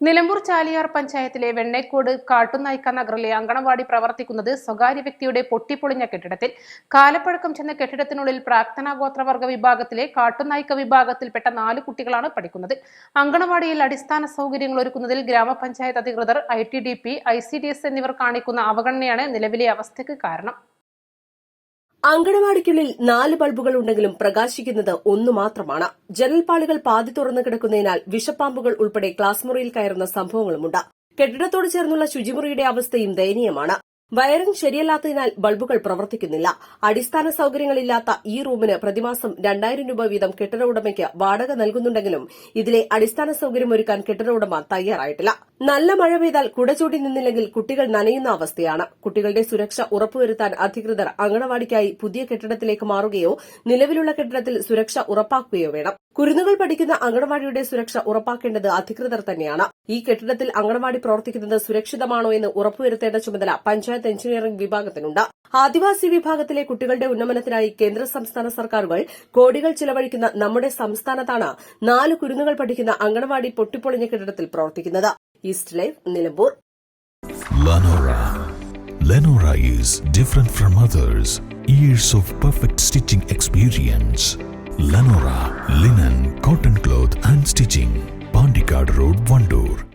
Nilambur Chaliyar പഞ്ചായത്തിലെ വെണ്ണേക്കോട് കാട്ടുനായ്ക്ക നഗറിലെ അങ്കണവാടി പ്രവർത്തിക്കുന്നത് സ്വകാര്യ വ്യക്തിയുടെ പൊട്ടിപ്പൊളിഞ്ഞ കെട്ടിടത്തിൽ കാലപ്പഴക്കം ചെന്ന കെട്ടിടത്തിനുള്ളിൽ പ്രാക്തന ഗോത്രവർഗ വിഭാഗത്തിലെ കാട്ടുനായ്ക്ക വിഭാഗത്തിൽപ്പെട്ട നാല് കുട്ടികളാണ് പഠിക്കുന്നത്. അങ്കണവാടിയിൽ അടിസ്ഥാന സൗകര്യങ്ങൾ ഒരുക്കുന്നതിൽ ഗ്രാമപഞ്ചായത്ത് അധികൃതർ I T D P I C D S എന്നിവർ കാണിക്കുന്ന അവഗണനയാണ് നിലവിലെ അവസ്ഥയ്ക്ക് കാരണം. അങ്കണവാടിക്കുള്ളിൽ നാല് ബൾബുകൾ ഉണ്ടെങ്കിലും പ്രകാശിക്കുന്നത് ഒന്നു മാത്രമാണ്. ജനൽപാളികൾ പാതി തുറന്നു കിടക്കുന്നതിനാൽ വിഷപ്പാമ്പുകൾ ഉൾപ്പെടെ ക്ലാസ് മുറിയിൽ കയറുന്ന സംഭവങ്ങളുമുണ്ട്. കെട്ടിടത്തോട് ചേർന്നുള്ള ശുചിമുറിയുടെ അവസ്ഥയും ദയനീയമാണ്. വയറിംഗ് ശരിയല്ലാത്തതിനാൽ ബൾബുകൾ പ്രവർത്തിക്കുന്നില്ല. അടിസ്ഥാന സൌകര്യങ്ങളില്ലാത്ത ഈ റൂമിന് പ്രതിമാസം രണ്ടായിരം രൂപ വീതം കെട്ടിട ഉടമയ്ക്ക് വാടക നൽകുന്നുണ്ടെങ്കിലും ഇതിലെ അടിസ്ഥാന സൌകര്യം ഒരുക്കാൻ കെട്ടിട ഉടമ തയ്യാറായിട്ടില്ല. നല്ല മഴ പെയ്താൽ കുടചൂടി നിന്നില്ലെങ്കിൽ കുട്ടികൾ നനയുന്ന അവസ്ഥയാണ്. കുട്ടികളുടെ സുരക്ഷ ഉറപ്പുവരുത്താൻ അധികൃതർ അങ്കണവാടിക്കായി പുതിയ കെട്ടിടത്തിലേക്ക് മാറുകയോ നിലവിലുള്ള കെട്ടിടത്തിൽ സുരക്ഷ ഉറപ്പാക്കുകയോ വേണം. കുരുന്നുകൾ പഠിക്കുന്ന അങ്കണവാടിയുടെ സുരക്ഷ ഉറപ്പാക്കേണ്ടത് അധികൃതർ തന്നെയാണ് ഈ കെട്ടിടത്തിൽ അങ്കണവാടി പ്രവർത്തിക്കുന്നത് സുരക്ഷിതമാണോ എന്ന് ഉറപ്പുവരുത്തേണ്ട ചുമതല പഞ്ചായത്ത് എഞ്ചിനീയറിംഗ് വിഭാഗത്തിനുണ്ട് ആദിവാസി വിഭാഗത്തിലെ കുട്ടികളുടെ ഉന്നമനത്തിനായി കേന്ദ്ര സംസ്ഥാന സർക്കാരുകൾ കോടികൾ ചിലവഴിക്കുന്ന നമ്മുടെ സംസ്ഥാനത്താണ് നാല് കുരുന്നുകൾ പഠിക്കുന്ന അങ്കണവാടി പൊട്ടിപ്പൊളിഞ്ഞ കെട്ടിടത്തിൽ പ്രവർത്തിക്കുന്നത് east live Nilambur Lenora. Is different from others. Years of perfect stitching experience. Lenora Linen, Cotton Cloth and Stitching, Pandikard Road, Vandur.